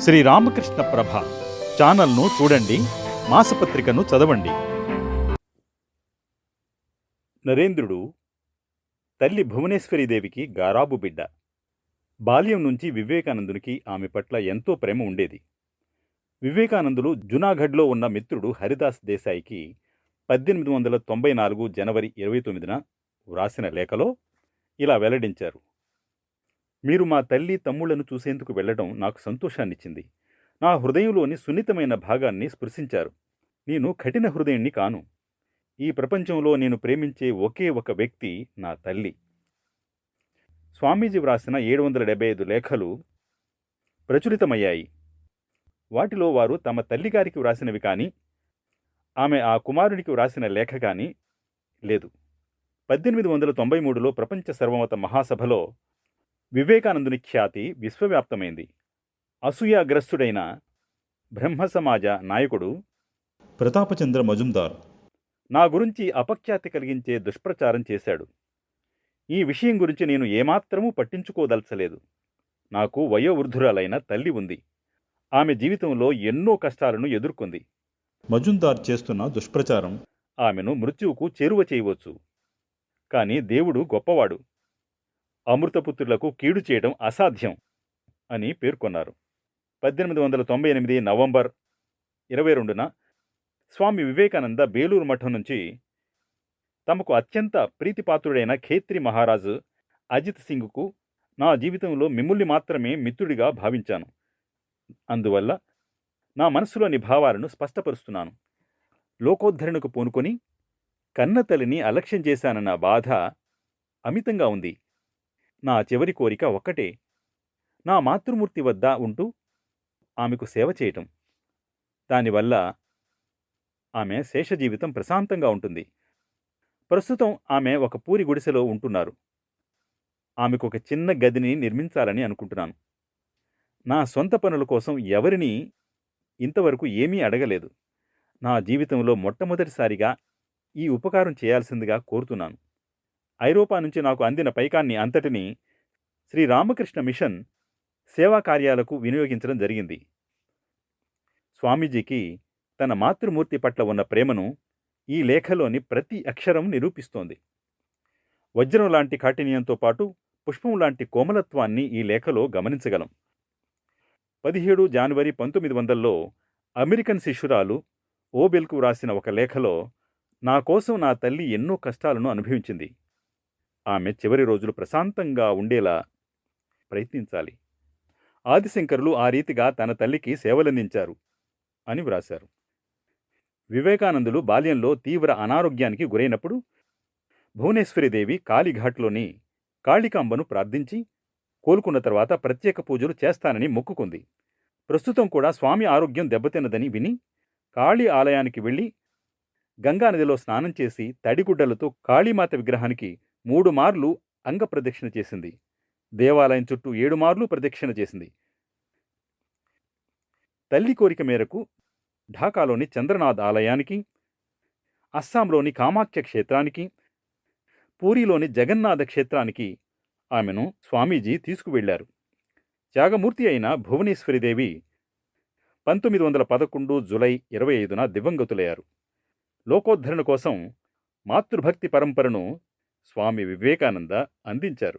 శ్రీ రామకృష్ణ ప్రభ ఛానల్ను చూడండి మాసపత్రికను చదవండి. నరేంద్రుడు తల్లి భువనేశ్వరీదేవికి గారాబు బిడ్డ. బాల్యం నుంచి వివేకానందునికి ఆమె పట్ల ఎంతో ప్రేమ ఉండేది. వివేకానందులు జునాగఢ్లో ఉన్న మిత్రుడు హరిదాస్ దేశాయికి పద్దెనిమిది వందల తొంభై నాలుగు జనవరి ఇరవై తొమ్మిదిన వ్రాసిన లేఖలో ఇలా వెల్లడించారు. మీరు మా తల్లి తమ్ముళ్ళను చూసేందుకు వెళ్ళడం నాకు సంతోషాన్నిచ్చింది. నా హృదయంలోని సున్నితమైన భాగాన్ని స్పృశించారు. నేను కఠిన హృదయాన్ని కాను. ఈ ప్రపంచంలో నేను ప్రేమించే ఒకే ఒక వ్యక్తి నా తల్లి. స్వామీజీ వ్రాసిన ఏడు వందల డెబ్బై ఐదు లేఖలు ప్రచురితమయ్యాయి. వాటిలో వారు తమ తల్లిగారికి వ్రాసినవి కానీ ఆమె ఆ కుమారునికి వ్రాసిన లేఖ కానీ లేదు. పద్దెనిమిది వందల తొంభై మూడులో ప్రపంచ సర్వమత మహాసభలో వివేకానందుని ఖ్యాతి విశ్వవ్యాప్తమైంది. అసూయాగ్రస్తుడైన బ్రహ్మ సమాజ నాయకుడు ప్రతాపచంద్ర మజుందార్ నా గురించి అపఖ్యాతి కలిగించే దుష్ప్రచారం చేశాడు. ఈ విషయం గురించి నేను ఏమాత్రమూ పట్టించుకోదలచలేదు. నాకు వయోవృద్ధురాలైన తల్లి ఉంది. ఆమె జీవితంలో ఎన్నో కష్టాలను ఎదుర్కొంది. మజుందార్ చేస్తున్న దుష్ప్రచారం ఆమెను మృత్యువుకు చేరువ చేయవచ్చు. కానీ దేవుడు గొప్పవాడు. అమృతపుత్రులకు కీడు చేయడం అసాధ్యం అని పేర్కొన్నారు. పద్దెనిమిది వందల తొంభై ఎనిమిది నవంబర్ ఇరవై రెండున స్వామి వివేకానంద బేలూరు మఠం నుంచి తమకు అత్యంత ప్రీతిపాత్రుడైన ఖేత్రి మహారాజు అజిత్ సింగ్కు నా జీవితంలో మిమ్ముల్ని మాత్రమే మిత్రుడిగా భావించాను. అందువల్ల నా మనసులోని భావాలను స్పష్టపరుస్తున్నాను. లోకోద్ధరణకు పూనుకొని కన్నతల్లిని అలక్ష్యం చేశానన్న బాధ అమితంగా ఉంది. నా చివరి కోరిక ఒక్కటే. నా మాతృమూర్తి వద్ద ఉంటూ ఆమెకు సేవ చేయటం. దానివల్ల ఆమె శేష జీవితం ప్రశాంతంగా ఉంటుంది. ప్రస్తుతం ఆమె ఒక పూరి గుడిసెలో ఉంటున్నారు. ఆమెకు ఒక చిన్న గదిని నిర్మించాలని అనుకుంటున్నాను. నా సొంత పనుల కోసం ఎవరిని ఇంతవరకు ఏమీ అడగలేదు. నా జీవితంలో మొట్టమొదటిసారిగా ఈ ఉపకారం చేయాల్సిందిగా కోరుతున్నాను. ఐరోపా నుంచి నాకు అందిన పైకాన్ని అంతటిని శ్రీ రామకృష్ణ మిషన్ సేవా కార్యాలకు వినియోగించడం జరిగింది. స్వామీజీకి తన మాతృమూర్తి పట్ల ఉన్న ప్రేమను ఈ లేఖలోని ప్రతి అక్షరం నిరూపిస్తోంది. వజ్రం లాంటి కాఠిన్యంతో పాటు పుష్పం లాంటి కోమలత్వాన్ని ఈ లేఖలో గమనించగలం. పదిహేడు జనవరి పంతొమ్మిది వందల్లో అమెరికన్ శిష్యురాలు ఓబెల్కు వ్రాసిన ఒక లేఖలో నా కోసం నా తల్లి ఎన్నో కష్టాలను అనుభవించింది. ఆమె చివరి రోజులు ప్రశాంతంగా ఉండేలా ప్రయత్నించాలి. ఆదిశంకరులు ఆ రీతిగా తన తల్లికి సేవలందించారు అని వ్రాశారు. వివేకానందులు బాల్యంలో తీవ్ర అనారోగ్యానికి గురైనప్పుడు భువనేశ్వరిదేవి కాళీఘాట్లోని కాళికాంబను ప్రార్థించి కోలుకున్న తర్వాత ప్రత్యేక పూజలు చేస్తానని మొక్కుకుంది. ప్రస్తుతం కూడా స్వామి ఆరోగ్యం దెబ్బతిన్నదని విని కాళీ ఆలయానికి వెళ్ళి గంగానదిలో స్నానం చేసి తడిగుడ్డలతో కాళీమాత విగ్రహానికి మూడు మార్లు అంగప్రదక్షిణ చేసింది. దేవాలయం చుట్టూ ఏడు మార్లు ప్రదక్షిణ చేసింది. తల్లి కోరిక మేరకు ఢాకాలోని చంద్రనాథ్ ఆలయానికి అస్సాంలోని కామాఖ్య క్షేత్రానికి పూరిలోని జగన్నాథ క్షేత్రానికి ఆమెను స్వామీజీ తీసుకువెళ్ళారు త్యాగమూర్తి అయిన భువనేశ్వరిదేవి పంతొమ్మిది వందల పదకొండు జులై ఇరవై ఐదున దివంగతులయ్యారు. లోకోద్ధరణ కోసం మాతృభక్తి పరంపరను స్వామి వివేకానంద అందించారు.